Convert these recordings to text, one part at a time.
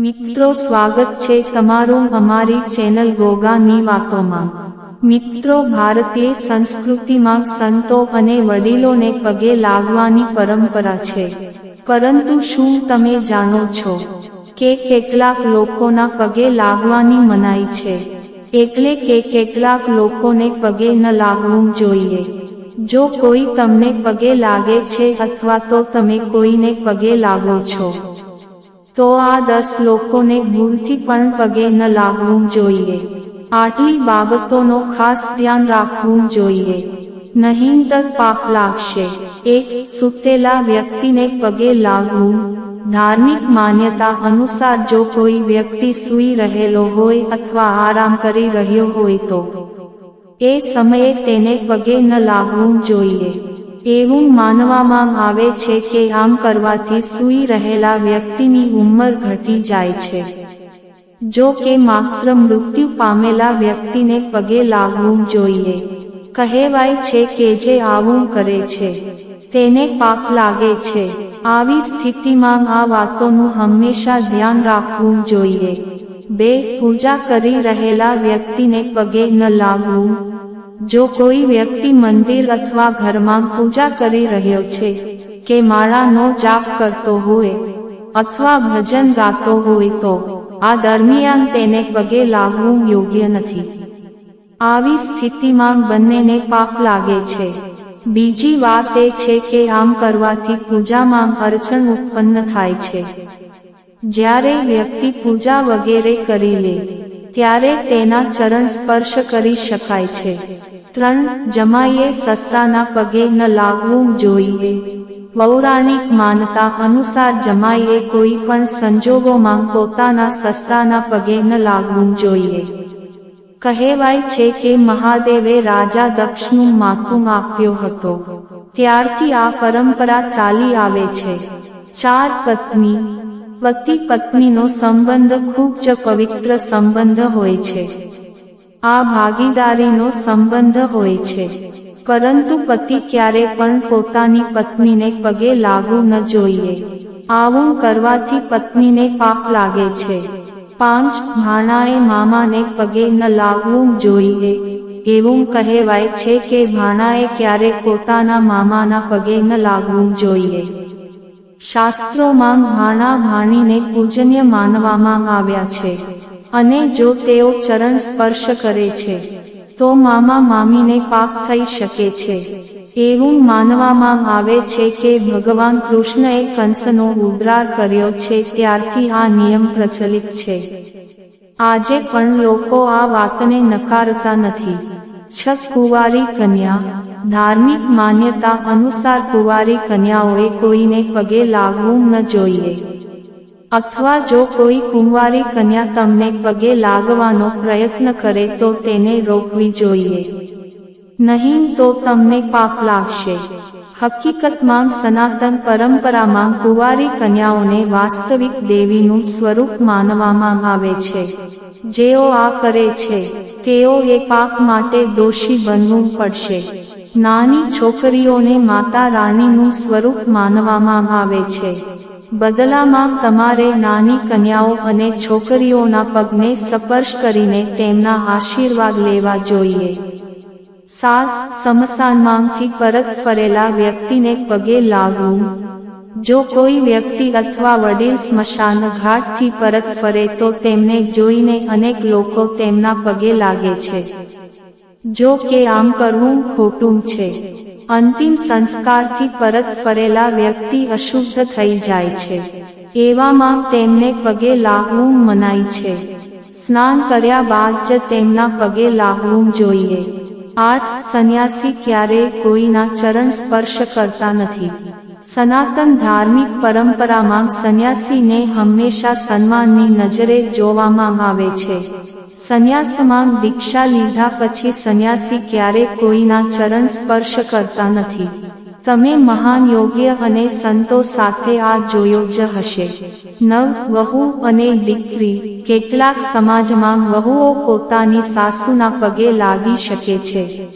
મિત્રો, સ્વાગત છે તમારું અમારી ચેનલ ગોગાની વાતોમાં મિત્રો, ભારતીય સંસ્કૃતિમાં સંતો અને વડીલોને પગે લાગવાની પરંપરા છે. પરંતુ શું તમે જાણો છો કે કેટલાક લોકોના પગે લાગવાની મનાઈ છે? એટલે કે કેટલાક લોકોને પગે ન લાગવું જોઈએ. જો કોઈ તમને પગે લાગે છે અથવા તો તમે કોઈને પગે લાગો છો તો આ દસ લોકોને ભૂલથી પણ પગે ન લાગવું જોઈએ. આટલી બાબતોનો ખાસ ધ્યાન રાખવું જોઈએ. નહીંતર પાપ લાગશે. એક, સુતેલા વ્યક્તિને પગે લાગવું. ધાર્મિક માન્યતા અનુસાર જો કોઈ વ્યક્તિ સૂઈ રહેલો હોય અથવા આરામ કરી રહ્યો હોય તો. એ સમયે તેને પગે ન લાગવું જોઈએ. એવું માનવામાં આવે છે કે આમ કરવાથી સૂઈ રહેલા વ્યક્તિની ઉંમર ઘટી જાય છે. જો કે માત્ર મૃત્યુ પામેલા વ્યક્તિને પગે લાગવું જોઈએ. કહેવાય છે કે જે આવું કરે છે, તેને પાપ લાગે છે. આવી સ્થિતિમાં આ વાતોનું હંમેશા ધ્યાન રાખવું જોઈએ. બે, પૂજા કરી રહેલા વ્યક્તિને પગે ન લાગવું. જો કોઈ વ્યક્તિ મંદિર અથવા ઘરમાં પૂજા કરી રહ્યો છે કે માળાનો જાપ કરતો હોય અથવા ભજન ગાતો હોય તો, આ દરમિયાન તેને પગે લાગવું યોગ્ય નથી. આવી સ્થિતિમાં બંનેને પાપ લાગે છે. બીજી વાત એ છે કે આમ કરવાથી પૂજામાં અડચણ ઉત્પન્ન થાય છે. જ્યારે વ્યક્તિ પૂજા વગેરે કરી લે ત્યારે તેના ચરણ સ્પર્શ કરી શકાય છે. ત્રણ, જમાઈએ સસરાના પગે ન લાગવું જોઈએ. પૌરાણિક માનતા અનુસાર જમાઈએ કોઈ પણ સંજોગોમાં પોતાના સસરાના પગે ન લાગવું જોઈએ. કહેવાય છે કે મહાદેવે રાજા દક્ષનું માથું આપ્યો હતો. ત્યારથી આ પરંપરા ચાલી આવે છે. ચાર પત્ની પતિ પત્નીનો સંબંધ ખૂબ જ પવિત્ર સંબંધ હોય છે. આ ભાગીદારીનો સંબંધ હોય છે. પરંતુ પતિ ક્યારે પણ પોતાની પત્નીને પગે લાગવું ન જોઈએ. આવું કરવાથી પત્નીને પાપ લાગે છે. પાંચ, ભાણાએ મામાને પગે ન લાગવું જોઈએ. એવું કહેવાય છે કે ભાણાએ ક્યારે પોતાના મામાના પગે ન લાગવું જોઈએ. શાસ્ત્રોમાં ભાણા ભાણીને પૂજન્ય માનવામાં આવ્યા છે. અને જો તેઓ ચરણ સ્પર્શ કરે છે, તો મામા મામીને પાપ થઈ શકે છે. એવું માનવામાં આવે છે કે ભગવાન કૃષ્ણએ કંસનો ઉદ્ધાર કર્યો છે ત્યારથી આ નિયમ પ્રચલિત છે. આજે પણ લોકો આ વાતને નકારતા નથી. છ કુંવારી કન્યા ધાર્મિક માન્યતા અનુસાર કુંવારી કન્યાઓએ કોઈને પગે લાગવું ન જોઈએ. અથવા જો કોઈ કુંવારી કન્યા તમને પગે લાગવાનો પ્રયત્ન કરે તો તેને રોકવી જોઈએ. નહીં તો તમને પાપ લાગશે. હકીકતમાં સનાતન પરંપરામાં કુંવારી કન્યાઓને વાસ્તવિક દેવીનું સ્વરૂપ માનવામાં આવે છે. જેઓ આ કરે છે તેઓ એ પાપ માટે દોષી બનવું પડશે. નાની છોકરીઓને માતા રાણીનું સ્વરૂપ માનવામાં આવે છે. બદલામાં તમારે નાની કન્યાઓ અને છોકરીઓના પગને સ્પર્શ કરીને તેમના આશીર્વાદ લેવા જોઈએ. સાત, સમસાનમાંથી પરત ફરેલા વ્યક્તિને પગે લાગવું. જો કોઈ વ્યક્તિ અથવા વડીલ સ્મશાન ઘાટથી પરત ફરે તો તેમને જોઈને અનેક લોકો તેમના પગે લાગે છે. જો કે આમ કરવું ખોટું છે. અંતિમ સંસ્કારથી પરત ફરેલા વ્યક્તિ અશુદ્ધ થઈ જાય છે. એવામાં તેમને પગે લાગવું મનાય છે. સ્નાન કર્યા બાદ જ તેમના પગે લાગવું જોઈએ. આઠ સંન્યાસી ક્યારેય કોઈના ચરણ સ્પર્શ કરતા નથી. સનાતન ધાર્મિક પરંપરામાં સંન્યાસીને હંમેશા સન્માનની નજરે જોવામાં આવે છે. સંન્યાસમાં દીક્ષા લીધા પછી સંન્યાસી ક્યારે કોઈના ચરણ સ્પર્શ કરતા નથી. તમે મહાન યોગ્ય અને સંતો સાથે આ જોયો જ હશે. નવ વહુ અને દીકરી, કેટલાક સમાજમાં વહુઓ પોતાની સાસુના પગે લાગી શકે છે.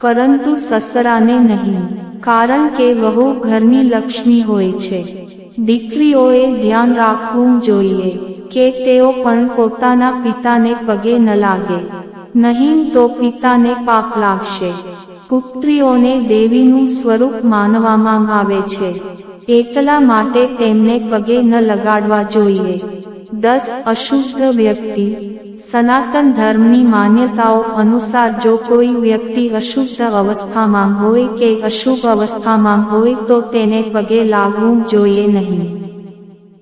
પરંતુ સસરાને નહીં. કારણ કે વહુ ઘરની લક્ષ્મી હોય છે. દીકરીઓએ ધ્યાન રાખવું જોઈએ કે તેઓ પણ પોતાના પિતાને પગે ન લાગે. નહીં તો પિતાને પાપ લાગશે. પુત્રીઓને દેવીનું સ્વરૂપ માનવામાં આવે છે. એટલા માટે તેમને પગે ન લગાડવા જોઈએ. દસ અશુદ્ધ વ્યક્તિ સનાતન ધર્મની માન્યતાઓ અનુસાર જો કોઈ વ્યક્તિ અશુદ્ધ અવસ્થામાં હોય કે અશુભ અવસ્થામાં હોય તો તેને પગે લાગવું જોઈએ નહીં.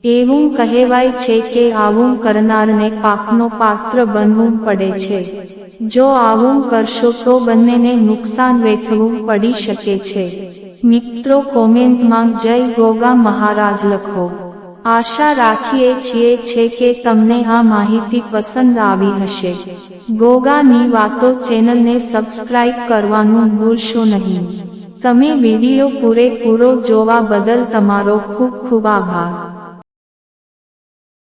એવું કહેવાય છે કે આવું કરનારને પાપનો પાત્ર બનવું પડે છે. જો આવું કરશો તો બંનેને નુકસાન વેઠવું પડી શકે છે. મિત્રો કોમેન્ટમાં જય ગોગા મહારાજ લખો. આશા રાખીએ છીએ છે કે તમને આ માહિતી પસંદ આવી હશે. ગોગાની વાતો ચેનલને સબસ્ક્રાઇબ કરવાનું ભૂલશો નહીં. તમે વીડિયો પૂરેપૂરો જોવા બદલ તમારો ખૂબ ખૂબ આભાર.